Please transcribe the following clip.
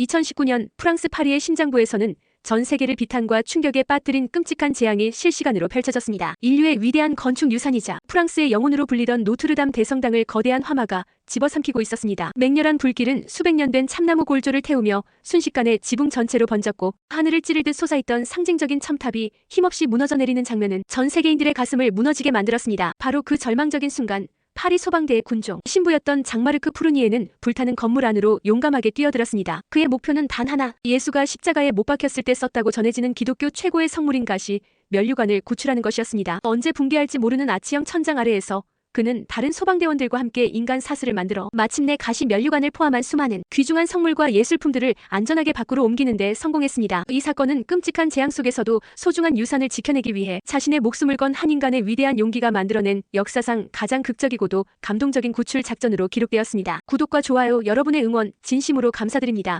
2019년 프랑스 파리의 심장부에서는 전 세계를 비탄과 충격에 빠뜨린 끔찍한 재앙이 실시간으로 펼쳐졌습니다. 인류의 위대한 건축 유산이자 프랑스의 영혼으로 불리던 노트르담 대성당을 거대한 화마가 집어삼키고 있었습니다. 맹렬한 불길은 수백 년 된 참나무 골조를 태우며 순식간에 지붕 전체로 번졌고 하늘을 찌를 듯 솟아있던 상징적인 첨탑이 힘없이 무너져 내리는 장면은 전 세계인들의 가슴을 무너지게 만들었습니다. 바로 그 절망적인 순간 파리 소방대의 군종 신부였던 장마르크 푸르니에는 불타는 건물 안으로 용감하게 뛰어들었습니다. 그의 목표는 단 하나 예수가 십자가에 못 박혔을 때 썼다고 전해지는 기독교 최고의 성물인 가시 면류관을 구출하는 것이었습니다. 언제 붕괴할지 모르는 아치형 천장 아래에서 그는 다른 소방대원들과 함께 인간 사슬을 만들어 마침내 가시 면류관을 포함한 수많은 귀중한 성물과 예술품들을 안전하게 밖으로 옮기는 데 성공했습니다. 이 사건은 끔찍한 재앙 속에서도 소중한 유산을 지켜내기 위해 자신의 목숨을 건 한 인간의 위대한 용기가 만들어낸 역사상 가장 극적이고도 감동적인 구출 작전으로 기록되었습니다. 구독과 좋아요 여러분의 응원 진심으로 감사드립니다.